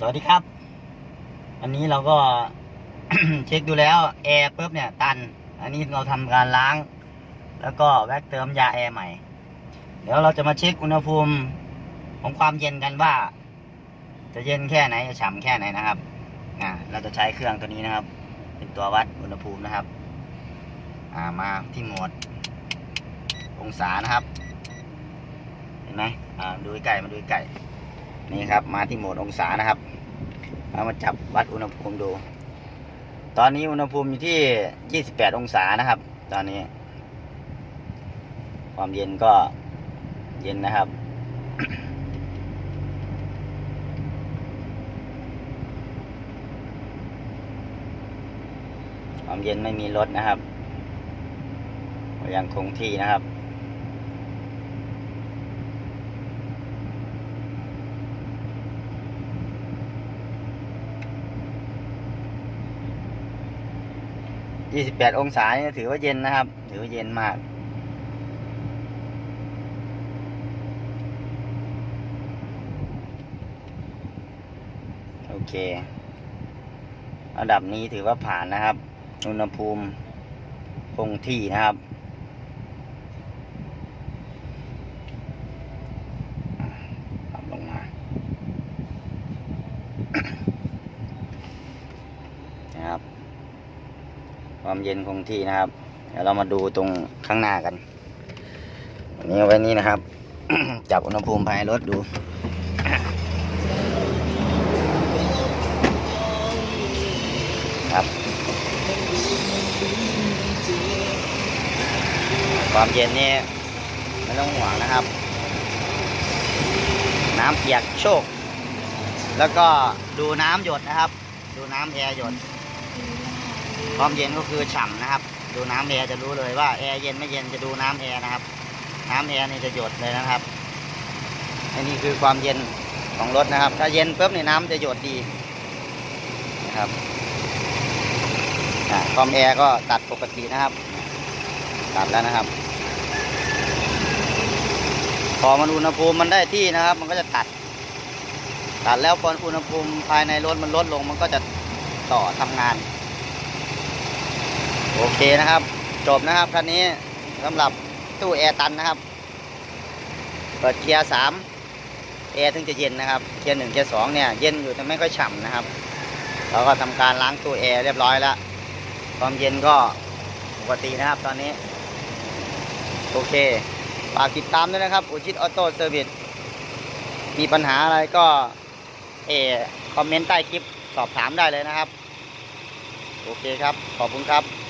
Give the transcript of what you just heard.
สวัสดีครับ อันนี้เราก็เช็คดูแล้วแอร์ปุ๊บเนี่ย ตัน อันนี้เราทำการล้าง แล้วก็แว็กเติมยาแอร์ใหม่ เดี๋ยวเราจะมาเช็คอุณหภูมิของความเย็นกันว่า จะเย็นแค่ไหนจะฉ่ำแค่ไหนนะครับอ่าเราจะใช้เครื่องตัวนี้นะครับ เป็นตัววัดอุณหภูมินะครับ อ่ามาที่โหมด องศานะครับ เห็นไหมอ่าดูใกล้มาดูใกล้ นี่ครับ มาที่โหมดองศานะครับเอามาจับวัดอุณหภูมิดู ตอนนี้อุณหภูมิอยู่ที่ 28 องศานะครับ ตอนนี้ ความเย็นก็เย็นนะครับความเย็นไม่มีลดนะครับ ยังคงที่นะครับ 28 องศาเนี่ยถือว่าเย็นนะครับ ถือว่าเย็นมาก โอเค ระดับนี้ถือว่าผ่านนะครับ อุณหภูมิคงที่นะครับ ปรับลงมา นะครับ ความเย็นคงที่นะครับ เดี๋ยวเรามาดูตรงข้างหน้ากันอันนี้ไว้นี่นะครับ จับอุณหภูมิภายในรถดูครับ ความเย็นนี่ไม่ต้องห่วงนะครับ น้ำเปียกโชคแล้วก็ดูน้ำหยดนะครับ ดูน้ำแอร์หยด ความเย็นก็คือฉ่ำนะครับ ดูน้ำแอร์จะรู้เลยว่าแอร์เย็นไม่เย็นจะดูน้ำแอร์นะครับ น้ำแอร์นี่จะหยดเลยนะครับอันนี้คือความเย็นของรถนะครับ ถ้าเย็นปุ๊บในน้ำจะหยดดีนะครับความแอร์ก็ตัดปกตินะครับ ตัดแล้วนะครับพอมันอุณหภูมิมันได้ที่นะครับ มันก็จะตัด ตัดแล้วพออุณหภูมิภายในรถมันลดลง มันก็จะต่อทำงาน โอเคนะครับ จบนะครับคันนี้สำหรับตู้แอร์ตันนะครับ เปิดเกียร์สามแอร์ถึงจะเย็นนะครับ เกียร์หนึ่งเกียร์สองเนี่ยเย็นอยู่แต่ไม่ค่อยฉ่ำนะครับ เราก็ทำการล้างตู้แอร์เรียบร้อยแล้ว ความเย็นก็ปกตินะครับตอนนี้ โอเค ฝากติดตามด้วยนะครับ อุชิตออโต้เซอร์วิส มีปัญหาอะไรก็เอคอมเมนต์ใต้คลิปสอบถามได้เลยนะครับ โอเคครับ ขอบคุณครับ